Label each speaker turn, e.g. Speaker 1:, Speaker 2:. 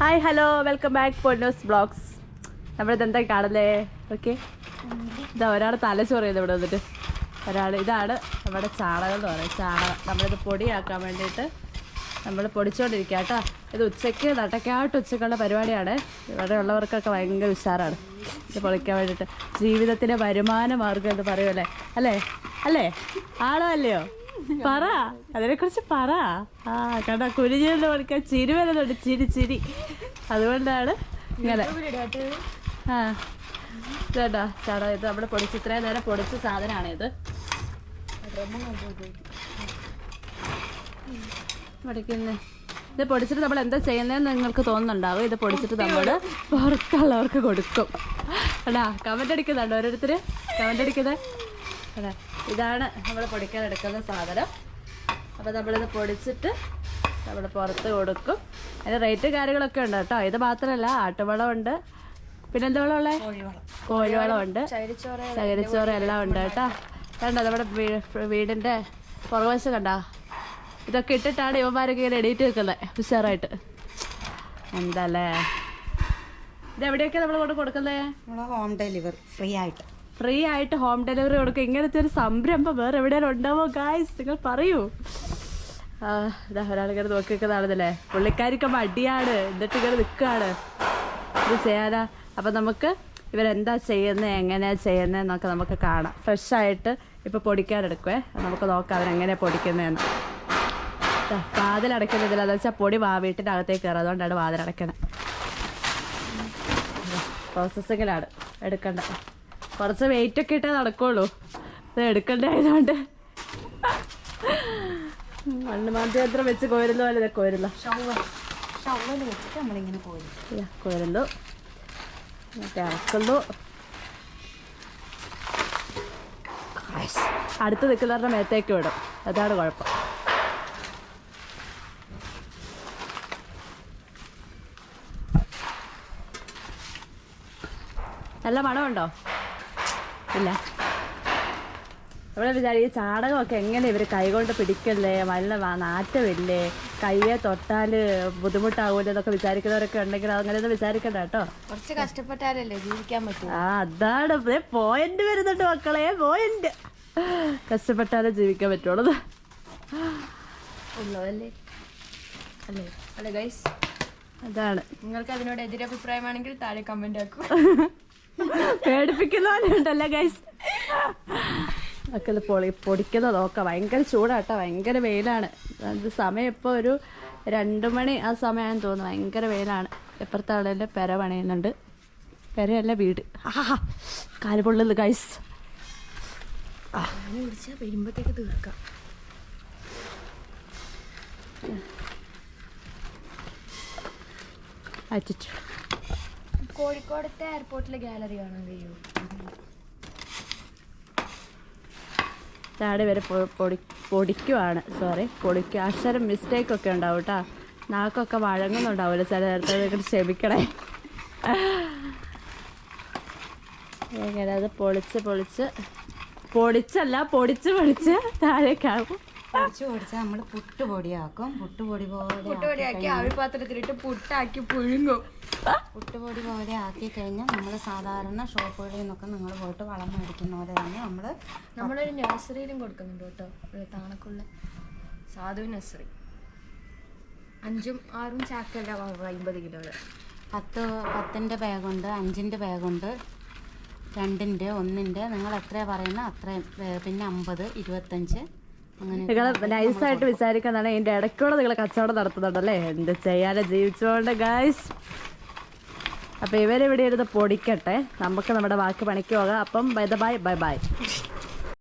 Speaker 1: Hi hello welcome back Ponnos blogs നമ്മളിത് എന്താ കാണല്ലേ ഓക്കെ ഇതാ ഒരാൾ തലച്ചോറിയത് ഇവിടെ വന്നിട്ട്. ഒരാൾ ഇതാണ് നമ്മുടെ ചാണകം എന്ന് പറയുന്നത്. ചാണകം. നമ്മളിത് പൊടിയാക്കാൻ വേണ്ടിയിട്ട് നമ്മൾ പൊടിച്ചുകൊണ്ടിരിക്കുക കേട്ടോ. ഇത് ഉച്ചയ്ക്ക് നട്ടക്കാട്ട് ഉച്ചക്കുള്ള പരിപാടിയാണ്. ഇവിടെ ഉള്ളവർക്കൊക്കെ ഭയങ്കര ഉഷാറാണ്. ഇത് പൊളിക്കാൻ വേണ്ടിയിട്ട്. ജീവിതത്തിലെ വരുമാന മാർഗം എന്ന് പറയുമല്ലേ? അല്ലേ? അല്ലേ? ആണോ അല്ലയോ? പറ. അതിനെ കുറിച്ച് പറ. ആ കണ്ട? കുനിഞ്ഞിരുന്ന് പഠിക്കാൻ ചിരി വരുന്നുണ്ട്. ചിരി ചിരി. അതുകൊണ്ടാണ് ഇങ്ങനെ. ആ. കേട്ടോ ചേട്ടാ ഇത് നമ്മൾ പൊടിച്ച് ഇത്രയും നേരം പൊടിച്ച സാധനമാണ് ഇത്. പഠിക്കുന്നേ. ഇത് പൊടിച്ചിട്ട് നമ്മൾ എന്താ ചെയ്യുന്നതെന്ന് നിങ്ങൾക്ക് തോന്നുന്നുണ്ടാവും. ഇത് പൊടിച്ചിട്ട് നമ്മൾ പുറത്തുള്ളവർക്ക് കൊടുക്കും. അടാ കമന്റ് അടിക്കുന്നുണ്ടോ ഓരോരുത്തർ കമന്റ് അടിക്കുന്നത് അതെ ഇതാണ് നമ്മൾ പൊടിക്കാൻ എടുക്കുന്ന സാധനം. അപ്പോൾ നമ്മളിത് പൊടിച്ചിട്ട് നമ്മൾ പുറത്ത് കൊടുക്കും. അതിന് റേറ്റ് കാര്യങ്ങളൊക്കെ ഉണ്ട് കേട്ടോ. ഇത് മാത്രമല്ല ആട്ടുവളമുണ്ട്. പിന്നെ കോഴിവളമുണ്ട്. വളം ഉള്ളത് കോഴിവളം ഉണ്ട് ചകിരിച്ചോറ് എല്ലാം ഉണ്ട് കേട്ടോ. കണ്ടോ നമ്മുടെ വീടിന്റെ പുറകുവശം കണ്ടോ? ഇതൊക്കെ ഇട്ടിട്ടാണ് ഇവന്മാരൊക്കെ ഇങ്ങനെ എണീറ്റ് വെക്കുന്നത് ഉഷാറായിട്ട്. എന്തല്ലേ? ഇത് എവിടെയൊക്കെ നമ്മൾ കൊണ്ട് കൊടുക്കുന്നത്?
Speaker 2: ഹോം ഡെലിവറി ഫ്രീ ആയിട്ട്.
Speaker 1: ഫ്രീ ആയിട്ട് ഹോം ഡെലിവറി കൊടുക്കും. ഇങ്ങനത്തെ ഒരു സംരംഭം വേറെ എവിടെയെങ്കിലും ഉണ്ടാവോ? ഗായ്സ് നിങ്ങൾ പറയൂ. ഇതാ ഒരാളിങ്ങനെ നോക്കി നിൽക്കുന്നതാണെന്നല്ലേ പുള്ളിക്കാരിക്ക് മടിയാണ് എന്നിട്ട് ഇങ്ങനെ നിൽക്കുകയാണ്. ഇത് ചെയ്യാനാ? അപ്പം നമുക്ക് ഇവരെന്താ ചെയ്യുന്നത് എങ്ങനെയാണ് ചെയ്യുന്നത് എന്നൊക്കെ നമുക്ക് കാണാം. ഫ്രഷായിട്ട് ഇപ്പോൾ പൊടിക്കാനെടുക്കുവേ നമുക്ക് നോക്കാം അവരെങ്ങനെയാണ് പൊടിക്കുന്നതെന്ന് ദാ, വാതിലടയ്ക്കുന്നതിൽ അതെന്ന് വെച്ചാൽ പൊടി വാ വീട്ടിന്റെ അകത്തേക്ക് കയറും. അതുകൊണ്ടാണ് വാതിലടയ്ക്കണത് പ്രോസസ്സിങ്ങിലാണ് എടുക്കണ്ട. കുറച്ച് വെയിറ്റ് ഒക്കെ ഇട്ടേ നടക്കുള്ളൂ. ഇത് എടുക്കണ്ടേ ആയതുകൊണ്ട്. മണ്ണ് മാന്ത്രയന്ത്രം വെച്ച് കോരുന്ന പോലെ ഇതൊക്കെ കോരുന്ന കോരുന്നു. മറ്റേ ഇറക്കുന്നു. അടുത്ത് നിൽക്കുന്നവരുടെ മേത്തേക്ക് വിടും. അതാണ് കുഴപ്പം. നല്ല മണമുണ്ടോ? ഇല്ല ഇവിടെ വിചാരിക്കും ഈ ചാണകമൊക്കെ എങ്ങനെ ഇവർ കൈകൊണ്ട് പിടിക്കല്ലേ? വല്ല നാറ്റമില്ലേ? കയ്യെ തൊട്ടാൽ ബുദ്ധിമുട്ടാവൂലേ എന്നൊക്കെ വിചാരിക്കുന്നവരൊക്കെ ഉണ്ടെങ്കിൽ അങ്ങനെയൊന്നും വിചാരിക്കണ്ട കേട്ടോ.
Speaker 3: കുറച്ച് കഷ്ടപ്പെട്ടാലല്ലേ ജീവിക്കാൻ പറ്റൂ.
Speaker 1: ആ അതാണ്. പോയിന്റ് വരുന്നുണ്ട് മക്കളെ പോയിന്റ്. കഷ്ടപ്പെട്ടാലേ ജീവിക്കാൻ പറ്റുള്ളൂ.
Speaker 3: ഉള്ളതല്ലേ? അല്ലേ? അല്ലേ ഗൈസ്
Speaker 1: അതാണ്.
Speaker 3: നിങ്ങൾക്ക് അതിനോട് എതിരഭിപ്രായമാണെങ്കിൽ താഴെ കമന്റ് ആക്കൂ.
Speaker 1: പേടിപ്പിക്കുന്ന പോലെ ഉണ്ടല്ലേ ഗൈസ് ഒക്കെ പൊളി പൊടിക്കുന്ന നോക്കാം. ഭയങ്കര ചൂടാട്ടോ ഭയങ്കര വെയിലാണ്. സമയം ഇപ്പോൾ ഒരു രണ്ട് മണി ആ സമയമാണെന്ന് തോന്നുന്നു. ഭയങ്കര വെയിലാണ്. എപ്പുറത്തെ ആളെല്ലാം പെര പണിയുന്നുണ്ട്. പെരയല്ല വീട്. ആഹാ കാൽ പൊള്ളുന്നു ഗൈസ്
Speaker 3: വരുമ്പോഴത്തേക്ക് തീർക്കാം
Speaker 1: അറ്റിച്ചു
Speaker 3: കോഴിക്കോടത്തെ എയർപോർട്ടിലെ ഗാലറി കാണാൻ കഴിയൂ
Speaker 1: താഴെ വരെ പൊടി പൊടിക്കുവാണ്. സോറി പൊടിക്കുക അക്ഷരം മിസ്റ്റേക്ക് ഒക്കെ ഉണ്ടാവും കേട്ടോ നാക്കൊക്കെ വഴങ്ങുന്നുണ്ടാവില്ല ചില നേരത്തെ ക്ഷമിക്കണേ. എങ്ങനെ അത് പൊളിച്ച് പൊളിച്ച് പൊടിച്ചല്ല പൊടിച്ച് പൊളിച്ച് താഴേക്കാവും.
Speaker 2: പൊടിച്ച് പൊടിച്ച് നമ്മൾ പുട്ടുപൊടിയാക്കും. പുട്ടുപൊടി പോലെ
Speaker 3: പുട്ടുപൊടിയാക്കി ആവിപാത്രത്തിലിട്ട് പുട്ടാക്കി പുഴുങ്ങും.
Speaker 2: പുട്ടുപൊടി പോലെ ആക്കി കഴിഞ്ഞാൽ നമ്മൾ സാധാരണ ഷോപ്പുകളിൽ നിന്നൊക്കെ നിങ്ങൾ പോയിട്ട് വളം മേടിക്കുന്ന പോലെ തന്നെ നമ്മൾ
Speaker 3: നമ്മളൊരു നഴ്സറിയിലും കൊടുക്കുന്നുണ്ട് കേട്ടോ. ഒരു താണക്കുള്ള സാധു നഴ്സറി. അഞ്ചും ആറും ചാക്കല്ല അമ്പത് കിലോ
Speaker 2: പത്ത് പത്തിന്റെ ബാഗുണ്ട് അഞ്ചിന്റെ ബാഗുണ്ട് രണ്ടിന്റെ ഒന്നിന്റെ നിങ്ങൾ എത്രയാണ് പറയുന്നത് അത്രയും പിന്നെ അമ്പത് ഇരുപത്തഞ്ച്.
Speaker 1: നിങ്ങൾ നൈസായിട്ട് വിചാരിക്കുന്നതാണ്. എന്റെ ഇടയ്ക്കൂടെ നിങ്ങൾ കച്ചവടം നടത്തുന്നുണ്ടല്ലേ? എന്ത് ചെയ്യാതെ ജീവിച്ചുകൊണ്ട് ഗായ്സ് അപ്പോൾ ഇവരിവിടെ ഇരുന്ന് പൊടിക്കട്ടെ. നമുക്ക് നമ്മുടെ ബാക്കി പണിക്ക് പോകാം. അപ്പം ബൈ ബൈ ബൈ ബൈ